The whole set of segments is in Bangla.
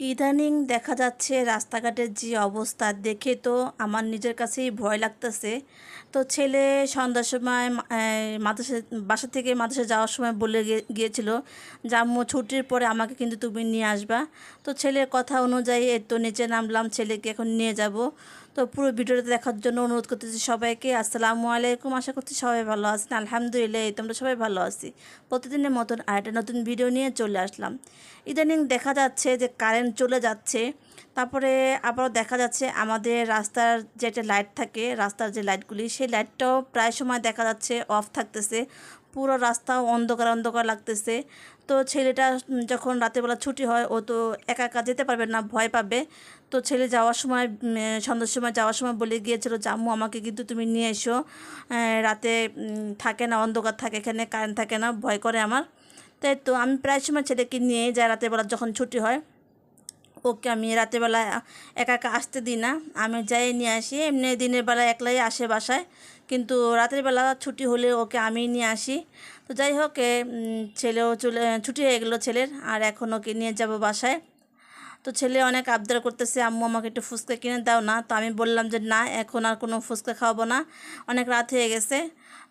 ইদানিং দেখা যাচ্ছে রাস্তাঘাটের যে অবস্থা, দেখে তো আমার নিজের কাছেই ভয় লাগতেছে। তো ছেলে সন্ধ্যার সময় মাদ্রাসা, বাসা থেকে মাদ্রাসা যাওয়ার সময় বলে গিয়ে- গিয়েছিল যে, আম্মু, ছুটির পরে আমাকে কিন্তু তুমি নিয়ে আসবা। তো ছেলের কথা অনুযায়ী এই তো নিচে নামলাম, ছেলেকে এখন নিয়ে যাব। তো পুরো ভিডিওটা দেখার জন্য অনুরোধ করতেছি সবাইকে, আসসালামু আলাইকুম, আশা করছি সবাই ভালো আছেন। আলহামদুলিল্লাহ তোমরা সবাই ভালো আছি। প্রতিদিনের মতন আরেকটা নতুন ভিডিও নিয়ে চলে আসলাম। ইদানিং দেখা যাচ্ছে যে, কারেন্ট চলে যাচ্ছে। তারপরে আবারও দেখা যাচ্ছে আমাদের রাস্তার যে একটা লাইট থাকে, রাস্তার যে লাইটগুলি সেই লাইটটাও প্রায় সময় দেখা যাচ্ছে অফ থাকতেছে। পুরো রাস্তাও অন্ধকার অন্ধকার লাগতেছে। তো ছেলেটা যখন রাতেরবেলা ছুটি হয়, ও তো একা একা যেতে পারবে না, ভয় পাবে। তো ছেলে যাওয়ার সময় সন্ধ্যার সময় যাওয়ার সময় বলে গিয়েছিল, জাম্মু, আমাকে কিন্তু তুমি নিয়ে এসো। রাতে থাকে না, অন্ধকার থাকে এখানে, কারেন্ট থাকে না, ভয় করে আমার। তাই তো আমি প্রায় সময় ছেলেকে নিয়ে যাই রাতের বেলা যখন ছুটি হয়। ওকে আমি রাতেরবেলা একা একা আসতে দিই না। আমি যাই নিয়ে আসি, এমনি দিনের বেলা একলাই আসে বাসায়। কিন্তু রাতের বেলা ছুটি হলে ওকে আমি নিয়ে আসি। তো যাই হোক ছেলেও চলে ছুটি হয়ে গেলো ছেলের, আর এখন ওকে নিয়ে যাব বাসায়। তো ছেলে অনেক আবদার করতেছে, আম্মু, আমাকে একটু ফুচকা কিনে দাও না। তো আমি বললাম যে, না, এখন আর কোনো ফুচকা খাওয়াবো না। অনেক রাত হয়ে গেছে।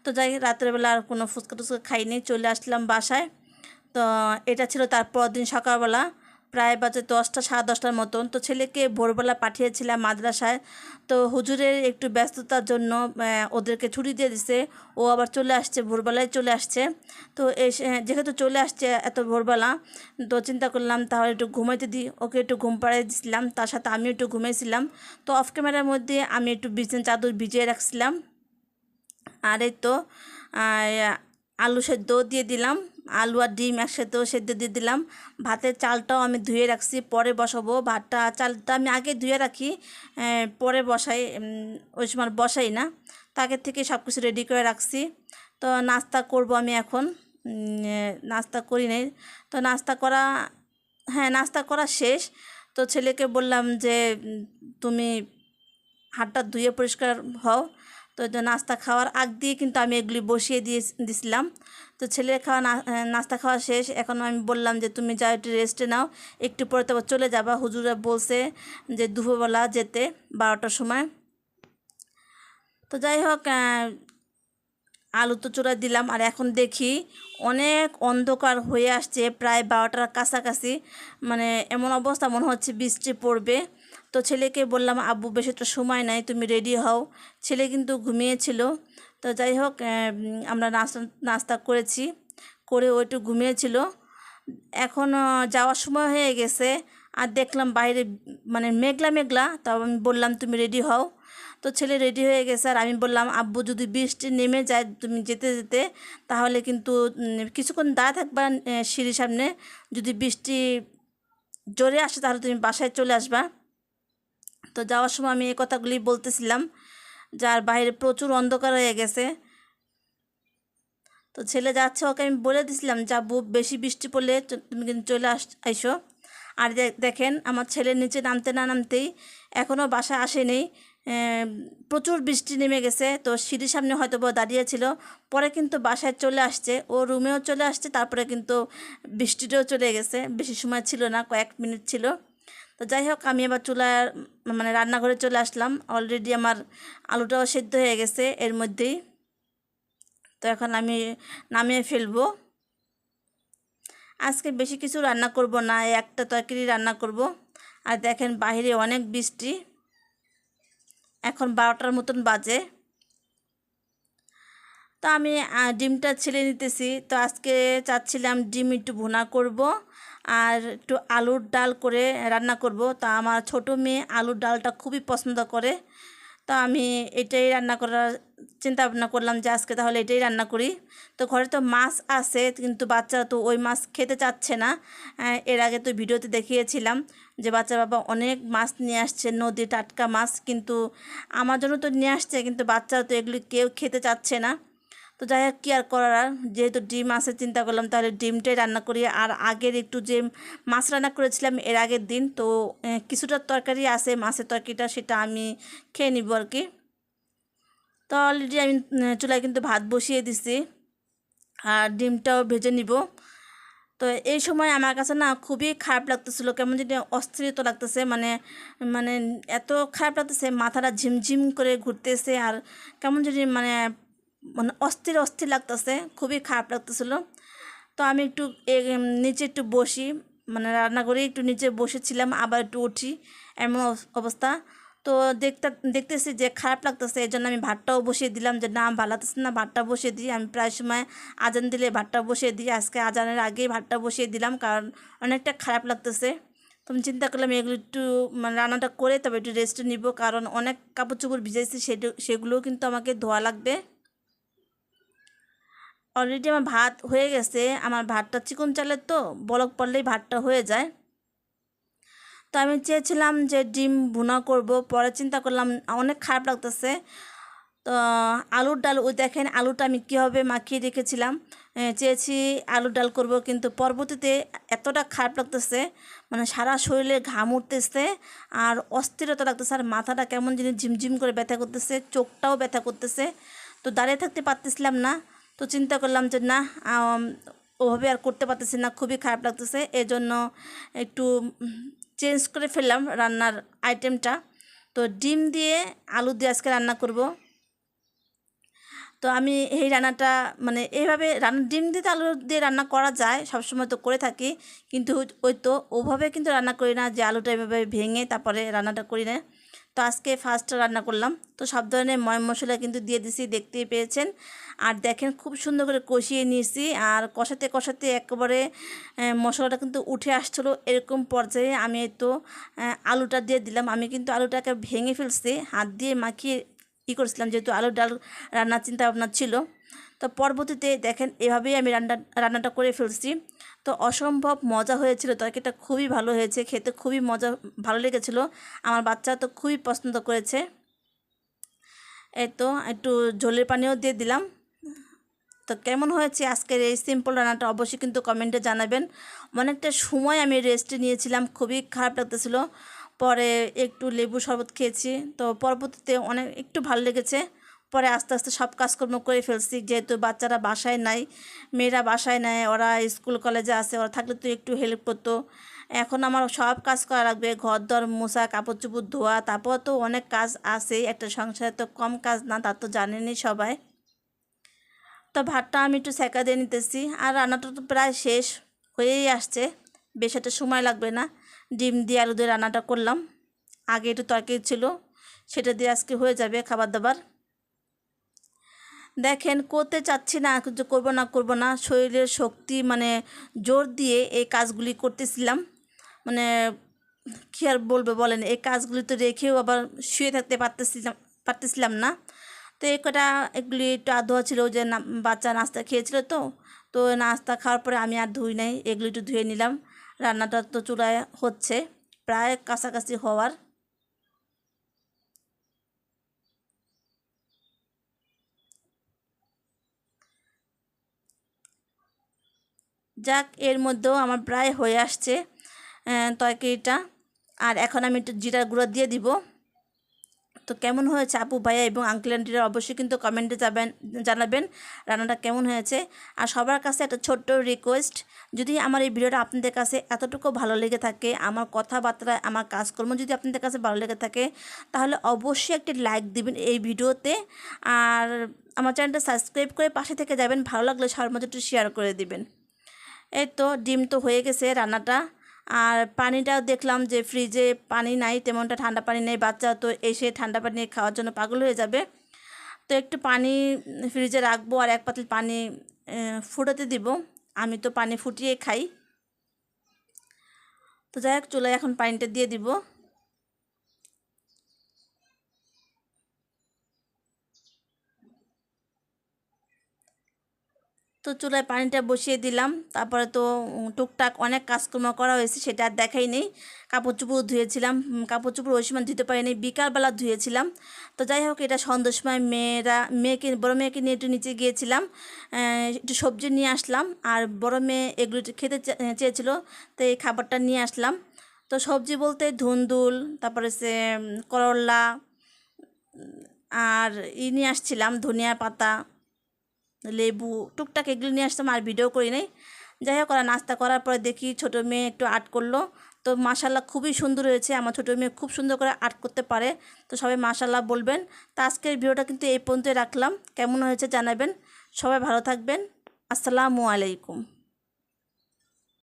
তো যাই রাতের বেলা আর কোনো ফুচকা টুচকা খাইনি, চলে আসলাম বাসায়। তো এটা ছিল তারপর দিন সকালবেলা। প্রায় বাজে দশটা, সাড়ে দশটার মতন। তো ছেলেকে ভোরবেলা পাঠিয়েছিলাম মাদ্রাসায়। তো হুজুরের একটু ব্যস্ততার জন্য ওদেরকে ছুটি দিয়ে দিছে। ও আবার চলে আসছে, ভোরবেলায় চলে আসছে। তো এসে যেহেতু চলে আসছে এত ভোরবেলা, তো চিন্তা করলাম তাহলে একটু ঘুমাইতে দিই। ওকে একটু ঘুম পাড়িয়ে দিছিলাম, তার সাথে আমিও একটু ঘুমিয়েছিলাম তো অফ ক্যামেরার মধ্যে আমি একটু বিছান চাদর ভিজিয়ে রাখছিলাম। আর এই তো আলু সেদ্ধ দিয়ে দিলাম। আলু আর ডিম একসাথেও সেদ্ধ দিয়ে দিলাম। ভাতের চালটাও আমি ধুয়ে রাখছি, পরে বসাবো। ভাতটা, চালটা আমি আগে ধুয়ে রাখি পরে বসাই ওই সময় বসাই না। তাকে থেকে সব কিছু রেডি করে রাখছি। তো নাস্তা করব আমি এখন। নাস্তা করি নাই। তো নাস্তা করা হ্যাঁ নাস্তা করা শেষ। তো ছেলেকে বললাম যে তুমি হাতটা ধুয়ে পরিষ্কার হও। তো নাস্তা খাওয়ার আগ দিয়ে কিন্তু আমি এগুলি বসিয়ে দিয়ে দিছিলাম। তো ছেলের খাওয়া নাস্তা খাওয়া শেষ। এখন আমি বললাম যে, তুমি যাও একটু রেস্টে নাও। একটু পরে তারপর চলে যাবা। হুজুরা বলছে যে, দুপুরবেলা যেতে বারোটার সময়। তো যাই হোক আলু তো চূড়া দিলাম। আর এখন দেখি অনেক অন্ধকার হয়ে আসছে, প্রায় বারোটার কাছাকাছি। মানে এমন অবস্থা মনে হচ্ছে বৃষ্টি পড়বে। তো ছেলেকে বললাম, আব্বু, বেশি একটা সময় নাই, তুমি রেডি হও। ছেলে কিন্তু ঘুমিয়েছিল। তো যাই হোক আমরা নাস্তা নাস্তা করেছি, করে ও একটু ঘুমিয়েছিল। এখন যাওয়ার সময় হয়ে গেছে, আর দেখলাম বাইরে মানে মেঘলা মেঘলা, তো আমি বললাম, তুমি রেডি হও। তো ছেলে রেডি হয়ে গেছে, আর আমি বললাম, আব্বু, যদি বৃষ্টি নেমে যায়, তুমি যেতে যেতে, তাহলে কিন্তু কিছুক্ষণ দাঁড়া থাকবা সিঁড়ির সামনে। যদি বৃষ্টি জোরে আসে, তাহলে তুমি বাসায় চলে আসবা। তো যাওয়ার সময় আমি এই কথাগুলি বলতেছিলাম, যার বাইরে প্রচুর অন্ধকার হয়ে গেছে। তো ছেলে যাচ্ছে, ওকে আমি বলে দিছিলাম যাব বেশি বৃষ্টি পড়লে তুমি কিন্তু চলে আস আইসো। আর দেখেন, আমার ছেলে নিচে নামতে না নামতেই এখনও বাসা আসেনি। প্রচুর বৃষ্টি নেমে গেছে, তো সিঁড়ির সামনে হয়তো বা দাঁড়িয়েছিল পরে কিন্তু বাসায় চলে আসছে। ও রুমেও চলে আসছে, তারপরে কিন্তু বৃষ্টিটাও চলে গেছে। বেশি সময় ছিল না, কয়েক মিনিট ছিল। তো যাই হোক আমি এবার চুলার মানে রান্নাঘরে চলে আসলাম। অলরেডি আমার আলুটাও সেদ্ধ হয়ে গেছে এর মধ্যেই। তো এখন আমি নামিয়ে ফেলব। আজকে বেশি কিছু রান্না করব না একটা তরকারি রান্না করব। আর দেখেন বাইরে অনেক বৃষ্টি। এখন বারোটার মতন বাজে। তো আমি ডিমটা ছেলে নিতেছি। তো আজকে চাচ্ছিলাম ডিম একটু ভুনা করব। আর একটু আলুর ডাল করে রান্না করব। তা আমার ছোট মেয়ে আলুর ডালটা খুবই পছন্দ করে। তো আমি এটাই রান্না করার চিন্তা ভাবনা করলাম যে আজকে তাহলে এটাই রান্না করি। তো ঘরে তো মাছ আছে, কিন্তু বাচ্চারা তো ওই মাছ খেতে চাচ্ছে না। এর আগে তো ভিডিওতে দেখিয়েছিলাম যে বাচ্চা বাবা অনেক মাছ নিয়ে আসছে, নদী টাটকা মাছ। কিন্তু আমার জন্য তো নিয়ে আসছে, কিন্তু বাচ্চারা তো এগুলি কেউ খেতে চাচ্ছে না। তো যাই হোক কী আর করার? যেহেতু ডিম আছে, চিন্তা করলাম তাহলে ডিমটাই রান্না করি। আর আগের একটু যে মাছ রান্না করেছিলাম, এর আগের দিন, তো কিছুটা তরকারি আছে, মাছের তরকারিটা, সেটা আমি খেয়ে নিব আর কি। তো অলরেডি আমি চুলায় কিন্তু ভাত বসিয়ে দিছি, আর ডিমটাও ভেজে নিব। তো এই সময় আমার কাছে না খুবই খারাপ লাগতেছিলো, কেমন যেন অস্থিরতা লাগতেছে মানে মানে এত খারাপ লাগতেছে, মাথাটা ঝিমঝিম করে ঘুরতেছে, আর কেমন যদি মানে মানে অস্থির অস্থির লাগতেছে, খুবই খারাপ লাগতেছিল। তো আমি একটু নিচে একটু বসি মানে রান্না করে একটু নিচে বসেছিলাম, আবার একটু উঠি, এমন অবস্থা। তো দেখতে, দেখতেছি যে খারাপ লাগতেছে এই জন্য আমি ভাতটাও বসিয়ে দিলাম, যে না, ভালো লাগতেছে না, ভাতটা বসিয়ে দিই। আমি প্রায় সময় আজান দিলে ভাতটা বসিয়ে দিই, আজকে আজানের আগেই ভাতটা বসিয়ে দিলাম, কারণ অনেকটা খারাপ লাগতেছে। তো আমি চিন্তা করলাম, এগুলো একটু মানে রান্নাটা করে তবে একটু রেস্ট নিব, কারণ অনেক কাপড় চোপড় ভিজেছি সেটু, সেগুলোও কিন্তু আমাকে ধোয়া লাগবে। অলরেডি আমার ভাত হয়ে গেছে। আমার ভাতটা চিকন চালের তো, বলক পড়লেই ভাতটা হয়ে যায়। তো আমি চেয়েছিলাম যে ডিম ভুনা করব, পরে চিন্তা করলাম, অনেক খারাপ লাগতেছে। তো আলুর ডাল, ওই দেখেন আলুটা আমি কীভাবে মাখিয়ে রেখেছিলাম। চেয়েছি আলুর ডাল করব, কিন্তু পরবর্তীতে এতটা খারাপ লাগতেছে মানে সারা শরীরে ঘাম উঠতেছে, আর অস্থিরতা লাগতেছে, আর মাথাটা কেমন জিনিস ঝিমঝিম করে ব্যথা করতেছে, চোখটাও ব্যথা করতেছে। তো দাঁড়িয়ে থাকতে পারতেছিলাম না তো চিন্তা করলাম যে না ওভাবে আর করতে পারতেছি না, খুবই খারাপ লাগতেছে। এজন্য একটু চেঞ্জ করে ফেললাম রান্নার আইটেমটা। তো ডিম দিয়ে আলু দিয়ে আজকে রান্না করব। তো আমি এই রান্নাটা মানে এইভাবে রান্না, ডিম দিয়ে তো আলু দিয়ে রান্না করা যায়, সবসময় তো করে থাকি। কিন্তু ওই তো ওভাবে কিন্তু রান্না করি না যে আলুটা এভাবে ভেঙে তারপরে রান্নাটা করি না। তো আজকে ফার্স্ট রান্না করলাম। তো সব ধরনের ময় মশলা কিন্তু দিয়ে দিছি, দেখতেই পেয়েছেন। আর দেখেন খুব সুন্দর করে কষিয়ে নিয়েছি। আর কষাতে কষাতে একেবারে মশলাটা কিন্তু উঠে আসছিল এরকম পর্যায়ে। আমি তো আলুটা দিয়ে দিলাম। আমি কিন্তু আলুটাকে ভেঙে ফেলছি, হাত দিয়ে মাখিয়ে ই করেছিলাম, যেহেতু আলুর ডাল রান্নার চিন্তা ভাবনা ছিল। তো পরবর্তীতে দেখেন এভাবেই আমি রান্না, রান্নাটা করে ফেলছি। তো অসম্ভব মজা হয়েছিল। তরকারিটা খুবই ভালো হয়েছে, খেতে খুবই মজা, ভালো লেগেছিলো। আমার বাচ্চা তো খুবই পছন্দ করেছে। এই তো একটু ঝোলের পানিও দিয়ে দিলাম। তো কেমন হয়েছে আজকের এই সিম্পল রান্নাটা অবশ্যই কিন্তু কমেন্টে জানাবেন। অনেকটা সময় আমি রেস্টে নিয়েছিলাম, খুবই খারাপ লাগতেছিল। পরে একটু লেবু শরবত খেয়েছি। তো পরবর্তীতে অনেক, একটু ভালো লেগেছে। পরে আস্তে আস্তে সব কাজকর্ম করে ফেলছি। যেহেতু বাচ্চারা বাসায় নাই, মেয়েরা বাসায় নেয় ওরা স্কুল, কলেজে আসে ওরা থাকলে তো একটু হেল্প করতো। এখন আমার সব কাজ করা লাগবে ঘর দর মোছা কাপড় চোপড় ধোয়া, তারপর তো অনেক কাজ আছে, একটা সংসারে তো কম কাজ না, তা তো জানেনি সবাই। তো ভাতটা আমি একটু সেকা দিয়ে নিতেছি, আর রান্নাটা তো প্রায় শেষ হয়েই আসছে, বেশ একটা সময় লাগবে না। ডিম দিয়ে আলু দিয়ে রান্নাটা করলাম, আগে একটু তরকারি ছিল, সেটা দিয়ে আজকে হয়ে যাবে খাবার দাবার। দেখেন, করতে চাচ্ছি না করব না করব না। শরীরের শক্তি মানে জোর দিয়ে এই কাজগুলি করতেছিলাম। মানে কী আর বলব বলেন, এই কাজগুলি তো রেখেও আবার শুয়ে থাকতে পারতেছিলাম পারতেছিলাম না। তো এই কটা এগুলি একটু আধোয়া ছিল যে বাচ্চা নাস্তা খেয়েছিল তো তো নাস্তা খাওয়ার পরে আমি আর ধুই নাই, এগুলি একটু ধুয়ে নিলাম। রান্নাটা তো চুলায় হচ্ছে, প্রায় কাছাকাছি হওয়ার। যাক, এর মধ্যেও আমার প্রায় হয়ে আসছে তরকারিটা। আর এখন আমি একটু জিরা গুঁড়ো দিয়ে দিব। তো কেমন হয়েছে আপু ভাইয়া এবং আঙ্কেল আন্টিরা অবশ্যই কিন্তু কমেন্টে যাবেন, জানাবেন রান্নাটা কেমন হয়েছে। আর সবার কাছে একটা ছোট্ট রিকোয়েস্ট যদি আমার এই ভিডিওটা আপনাদের কাছে এতটুকু ভালো লেগে থাকে, আমার কথাবার্তা, আমার কাজকর্ম যদি আপনাদের কাছে ভালো লেগে থাকে, তাহলে অবশ্যই একটি লাইক দিবেন এই ভিডিওতে। আর আমার চ্যানেলটা সাবস্ক্রাইব করে পাশে থেকে যাবেন, ভালো লাগলে সবার মধ্যে একটু শেয়ার করে দিবেন। এই তো ডিম তো হয়ে গেছে রান্নাটা। আর পানিটাও দেখলাম যে ফ্রিজে পানি নাই, তেমনটা ঠান্ডা পানি নেই, বাচ্চা তো এসে ঠান্ডা পানি খাওয়ার জন্য পাগল হয়ে যাবে। তো একটু পানি ফ্রিজে রাখব আর এক পাতিল পানি ফুটাতে দিব। আমি তো পানি ফুটিয়ে খাই। তো যাই হোক, চুলায় এখন পানিটা দিয়ে দিব। তো চুলায় পানিটা বসিয়ে দিলাম। তারপরে তো টুকটাক অনেক কাজকর্ম করা হয়েছে, সেটা আর দেখাই নেই। কাপড় চোপড় ধুয়েছিলাম। কাপড় চোপড় ওই সময় ধুতে পারিনি, বিকালবেলা ধুয়েছিলাম। তো যাই হোক, এটা সন্ধ্যার সময় মেয়েরা, মেয়েকে, বড় মেয়েকে নিয়ে একটু নিচে গিয়েছিলাম। একটু সবজি নিয়ে আসলাম। আর বড় মেয়ে এগুলো খেতে চেয়েছিল, তো এই খাবারটা নিয়ে আসলাম। তো সবজি বলতে ধুন্দুল, তারপরে সে করলা আর ই নিয়ে আসছিলাম, ধনিয়া পাতা। লেবু, টুকটাক এগুলো নিয়ে আসতাম আর ভিডিও করি নাই। যাই হোক, ওরা নাস্তা করার পরে দেখি ছোটো মেয়ে একটু আর্ট করল। তো মাশাল্লাহ খুবই সুন্দর হয়েছে। আমার ছোটো মেয়ে খুব সুন্দর করে আর্ট করতে পারে। তো সবাই মাশাল্লাহ বলবেন। তো আজকের ভিডিওটা কিন্তু এই পর্যন্তই রাখলাম। কেমন হয়েছে জানাবেন। সবাই ভালো থাকবেন। আসসালামু আলাইকুম।